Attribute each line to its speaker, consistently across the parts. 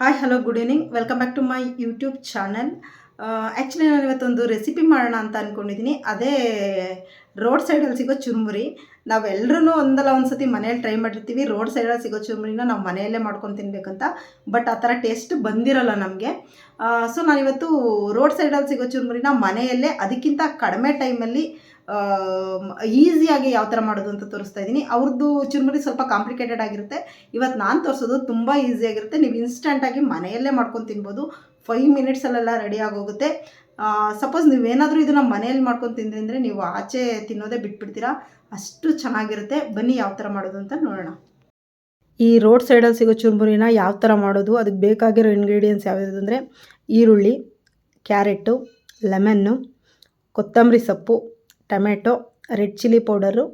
Speaker 1: Hi hello good evening welcome back to my YouTube channel actually ನಾನು ಇವತ್ತೊಂದು recipe ಮಾಡೋಣ ಅಂತ ಅಂದ್ಕೊಂಡಿದ್ದೀನಿ ಅದೇ ರೋಡ್ ಸೈಡಲ್ಲಿ ಸಿಗೋ ಚುರುಮುರಿ. ನಾವೆಲ್ಲರೂ ಒಂದಲ್ಲ ಒಂದು ಸತಿ ಮನೇಲಿ ಟ್ರೈ ಮಾಡಿರ್ತೀವಿ ರೋಡ್ ಸೈಡಲ್ಲಿ ಸಿಗೋ ಚುರುಮುರಿನ ನಾವು ಮನೆಯಲ್ಲೇ ಮಾಡ್ಕೊಂಡು ತಿನ್ಬೇಕಂತ. ಬಟ್ ಆ ಥರ ಟೇಸ್ಟ್ ಬಂದಿರಲ್ಲ ನಮಗೆ. ಸೊ ನಾನಿವತ್ತು ರೋಡ್ ಸೈಡಲ್ಲಿ ಸಿಗೋ ಚುರುಮುರಿನ ಮನೆಯಲ್ಲೇ ಅದಕ್ಕಿಂತ ಕಡಿಮೆ ಟೈಮಲ್ಲಿ ಈಸಿಯಾಗಿ ಯಾವ ಥರ ಮಾಡೋದು ಅಂತ ತೋರಿಸ್ತಾ ಇದ್ದೀನಿ. ಅವ್ರದ್ದು ಚುರುಮುರಿ ಸ್ವಲ್ಪ ಕಾಂಪ್ಲಿಕೇಟೆಡ್ ಆಗಿರುತ್ತೆ. ಇವತ್ತು ನಾನು ತೋರಿಸೋದು ತುಂಬ ಈಸಿಯಾಗಿರುತ್ತೆ ನೀವು ಇನ್ಸ್ಟಂಟಾಗಿ ಮನೆಯಲ್ಲೇ ಮಾಡ್ಕೊಂಡು ತಿನ್ಬೋದು. ಫೈವ್ ಮಿನಿಟ್ಸಲ್ಲೆಲ್ಲ ರೆಡಿ ಆಗೋಗುತ್ತೆ. ಸಪೋಸ್ ನೀವೇನಾದರೂ ಇದನ್ನು ಮನೆಯಲ್ಲಿ ಮಾಡ್ಕೊಂಡು ತಿಂದ್ರಿ ಅಂದರೆ ನೀವು ಆಚೆ ತಿನ್ನೋದೇ ಬಿಟ್ಬಿಡ್ತೀರಾ. ಅಷ್ಟು ಚೆನ್ನಾಗಿರುತ್ತೆ. ಬನ್ನಿ ಯಾವ ಥರ ಮಾಡೋದು ಅಂತ ನೋಡೋಣ. ಈ ರೋಡ್ ಸೈಡಲ್ಲಿ ಸಿಗೋ ಚುರುಮುರಿನ ಯಾವ ಥರ ಮಾಡೋದು ಅದಕ್ಕೆ ಬೇಕಾಗಿರೋ ಇಂಗ್ರೀಡಿಯೆಂಟ್ಸ್ ಯಾವ್ಯಾವುದು ಅಂದರೆ ಈರುಳ್ಳಿ ಕ್ಯಾರೆಟು ಲೆಮನ್ನು ಕೊತ್ತಂಬರಿ ಸೊಪ್ಪು ಟೊಮೆಟೊ, ರೆಡ್ ಚಿಲ್ಲಿ ಪೌಡರು,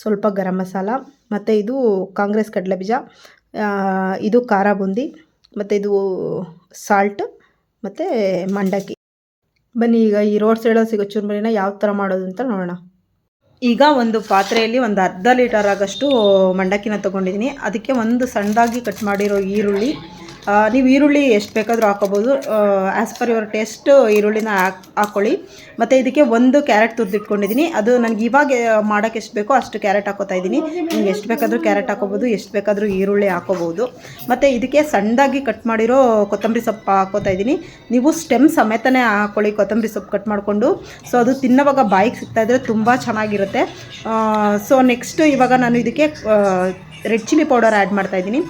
Speaker 1: ಸ್ವಲ್ಪ ಗರಂ ಮಸಾಲ, ಮತ್ತು ಇದು ಕಾಂಗ್ರೆಸ್ ಕಡಲೆ ಬೀಜ ಇದು ಖಾರ ಬುಂದಿ, ಮತ್ತು ಇದು ಸಾಲ್ಟ್ ಮತ್ತು ಮಂಡಕ್ಕಿ. ಬನ್ನಿ, ಈಗ ಈ ರೋಡ್ ಸೈಡಲ್ಲಿ ಸಿಗೋ ಚುರುಮುರಿನ ಯಾವ ಥರ ಮಾಡೋದು ಅಂತ ನೋಡೋಣ. ಈಗ ಒಂದು ಪಾತ್ರೆಯಲ್ಲಿ ಒಂದು ಅರ್ಧ ಲೀಟರ್ ಆಗಷ್ಟು ಮಂಡಕ್ಕಿನ ತೊಗೊಂಡಿದ್ದೀನಿ. ಅದಕ್ಕೆ ಒಂದು ಸಣ್ಣದಾಗಿ ಕಟ್ ಮಾಡಿರೋ ಈರುಳ್ಳಿ ನೀವು ಈರುಳ್ಳಿ ಎಷ್ಟು ಬೇಕಾದರೂ ಹಾಕೋಬೋದು. ಆ್ಯಸ್ ಪರ್ ಯುವರ್ ಟೇಸ್ಟ್ ಈರುಳ್ಳಿನ ಹಾಕ್ ಹಾಕ್ಕೊಳ್ಳಿ ಮತ್ತು ಇದಕ್ಕೆ ಒಂದು ಕ್ಯಾರೆಟ್ ತುರಿದಿಟ್ಕೊಂಡಿದ್ದೀನಿ. ಅದು ನನಗೆ ಇವಾಗ ಮಾಡೋಕ್ಕೆ ಎಷ್ಟು ಬೇಕೋ ಅಷ್ಟು ಕ್ಯಾರೆಟ್ ಹಾಕೋತಾ ಇದ್ದೀನಿ. ನಿಮ್ಗೆ ಎಷ್ಟು ಬೇಕಾದರೂ ಕ್ಯಾರೆಟ್ ಹಾಕೋಬೋದು, ಎಷ್ಟು ಬೇಕಾದರೂ ಈರುಳ್ಳಿ ಹಾಕೋಬೋದು. ಮತ್ತು ಇದಕ್ಕೆ ಸಣ್ಣದಾಗಿ ಕಟ್ ಮಾಡಿರೋ ಕೊತ್ತಂಬರಿ ಸೊಪ್ಪು ಹಾಕೋತಾ ಇದ್ದೀನಿ. ನೀವು ಸ್ಟೆಮ್ ಸಮೇತನೇ ಹಾಕ್ಕೊಳ್ಳಿ ಕೊತ್ತಂಬರಿ ಸೊಪ್ಪು ಕಟ್ ಮಾಡಿಕೊಂಡು. ಸೊ ಅದು ತಿನ್ನೋವಾಗ ಬಾಯಿಗೆ ಸಿಗ್ತಾಯಿದ್ರೆ ತುಂಬ ಚೆನ್ನಾಗಿರುತ್ತೆ. ಸೊ ನೆಕ್ಸ್ಟ್ ಇವಾಗ ನಾನು ಇದಕ್ಕೆ ರೆಡ್ ಚಿಲ್ಲಿ ಪೌಡರ್ ಆ್ಯಡ್ ಮಾಡ್ತಾ ಇದ್ದೀನಿ.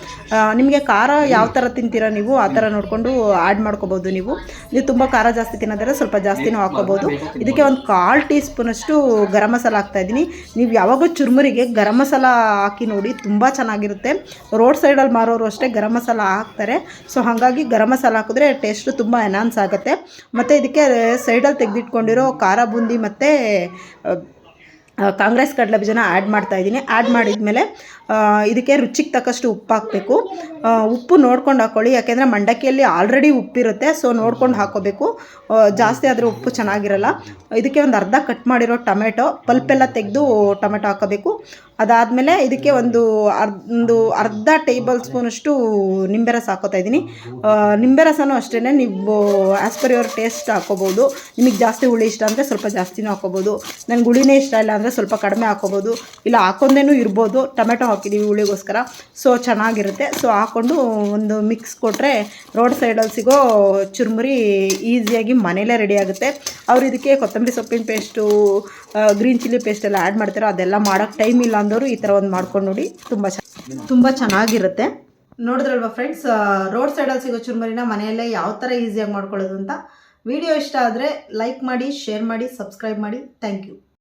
Speaker 1: ನಿಮಗೆ ಖಾರ ಯಾವ ಥರ ತಿಂತೀರಾ ನೀವು, ಆ ಥರ ನೋಡಿಕೊಂಡು ಆ್ಯಡ್ ಮಾಡ್ಕೋಬೋದು ನೀವು. ನೀವು ತುಂಬ ಖಾರ ಜಾಸ್ತಿ ತಿನ್ನೋದಾದ್ರೆ ಸ್ವಲ್ಪ ಜಾಸ್ತಿನೂ ಹಾಕ್ಕೋಬೋದು. ಇದಕ್ಕೆ ಒಂದು ಕಾಲು ಟೀ ಸ್ಪೂನಷ್ಟು ಗರಂ ಮಸಾಲ ಹಾಕ್ತಾ ಇದ್ದೀನಿ. ನೀವು ಯಾವಾಗಲೂ ಚುರುಮುರಿಗೆ ಗರಂ ಮಸಾಲ ಹಾಕಿ ನೋಡಿ ತುಂಬ ಚೆನ್ನಾಗಿರುತ್ತೆ. ರೋಡ್ ಸೈಡಲ್ಲಿ ಮಾರೋರು ಅಷ್ಟೇ ಗರಂ ಮಸಾಲ ಹಾಕ್ತಾರೆ. ಸೊ ಹಾಗಾಗಿ ಗರಂ ಮಸಾಲ ಹಾಕಿದ್ರೆ ಟೇಸ್ಟು ತುಂಬ ಎನಾನ್ಸ್ ಆಗುತ್ತೆ. ಮತ್ತು ಇದಕ್ಕೆ ಸೈಡಲ್ಲಿ ತೆಗೆದಿಟ್ಕೊಂಡಿರೋ ಖಾರ ಬೂಂದಿ ಮತ್ತು ಕಾಂಗ್ರೆಸ್ ಕಡಲೆ ಬೀಜನ ಆ್ಯಡ್ ಮಾಡ್ತಾ ಇದ್ದೀನಿ. ಆ್ಯಡ್ ಮಾಡಿದ್ಮೇಲೆ ಇದಕ್ಕೆ ರುಚಿಗೆ ತಕ್ಕಷ್ಟು ಉಪ್ಪು ಹಾಕಬೇಕು. ಉಪ್ಪು ನೋಡ್ಕೊಂಡು ಹಾಕ್ಕೊಳ್ಳಿ ಯಾಕೆಂದರೆ ಮಂಡಕ್ಕಿಯಲ್ಲಿ ಆಲ್ರೆಡಿ ಉಪ್ಪಿರುತ್ತೆ ಸೊ ನೋಡ್ಕೊಂಡು ಹಾಕ್ಕೋಬೇಕು ಜಾಸ್ತಿ ಆದರೆ ಉಪ್ಪು ಚೆನ್ನಾಗಿರಲ್ಲ. ಇದಕ್ಕೆ ಒಂದು ಅರ್ಧ ಕಟ್ ಮಾಡಿರೋ ಟೊಮೆಟೊ ಪಲ್ಪೆಲ್ಲ ತೆಗೆದು ಟೊಮೆಟೊ ಹಾಕೋಬೇಕು. ಅದಾದಮೇಲೆ ಇದಕ್ಕೆ ಒಂದು ಅರ್ಧ ಒಂದು ಅರ್ಧ ಟೇಬಲ್ ಸ್ಪೂನಷ್ಟು ನಿಂಬೆ ರಸ ಹಾಕೋತಾ ಇದ್ದೀನಿ. ನಿಂಬೆ ರಸನೂ ಅಷ್ಟೇ ನೀವು ಆ್ಯಸ್ ಪರ್ ಯುವರ್ ಟೇಸ್ಟ್ ಹಾಕೋಬೋದು. ನಿಮಗೆ ಜಾಸ್ತಿ ಹುಳಿ ಇಷ್ಟ ಅಂದರೆ ಸ್ವಲ್ಪ ಜಾಸ್ತಿನೂ ಹಾಕೋಬೋದು. ನನಗೆ ಹುಳಿನೇ ಇಷ್ಟ ಇಲ್ಲ ಅಂದರೆ ಸ್ವಲ್ಪ ಕಡಿಮೆ ಹಾಕೋಬೋದು. ಇಲ್ಲ ಹಾಕೊಂಡೇನೂ ಇರ್ಬೋದು. ಟೊಮೆಟೊ ಹಾಕಿದ್ದೀವಿ ಹುಳಿಗೋಸ್ಕರ. ಸೊ ಚೆನ್ನಾಗಿರುತ್ತೆ. ಸೊ ಹಾಕ್ಕೊಂಡು ಒಂದು ಮಿಕ್ಸ್ ಕೊಟ್ಟರೆ ರೋಡ್ ಸೈಡಲ್ಲಿ ಸಿಗೋ ಚುರುಮುರಿ ಈಸಿಯಾಗಿ ಮನೇಲೇ ರೆಡಿ ಆಗುತ್ತೆ. ಅವ್ರು ಇದಕ್ಕೆ ಕೊತ್ತಂಬರಿ ಸೊಪ್ಪಿನ ಪೇಸ್ಟು ಗ್ರೀನ್ ಚಿಲ್ಲಿ ಪೇಸ್ಟ್ ಎಲ್ಲ ಆ್ಯಡ್ ಮಾಡ್ತಾರೋ ಅದೆಲ್ಲ ಮಾಡೋಕ್ಕೆ ಟೈಮ್ ಇಲ್ಲ ಅಂದವರು ಈ ಥರ ಒಂದು ಮಾಡ್ಕೊಂಡು ನೋಡಿ ತುಂಬ ಚೆನ್ನ ತುಂಬ ಚೆನ್ನಾಗಿರುತ್ತೆ. ನೋಡಿದ್ರಲ್ವಾ ಫ್ರೆಂಡ್ಸ್ ರೋಡ್ ಸೈಡಲ್ಲಿ ಸಿಗೋ ಚುರುಮುರಿನ ಮನೆಯಲ್ಲೇ ಯಾವ ಥರ ಈಸಿಯಾಗಿ ಮಾಡ್ಕೊಳ್ಳೋದು ಅಂತ. ವಿಡಿಯೋ ಇಷ್ಟ ಆದರೆ ಲೈಕ್ ಮಾಡಿ ಶೇರ್ ಮಾಡಿ ಸಬ್ಸ್ಕ್ರೈಬ್ ಮಾಡಿ. Thank you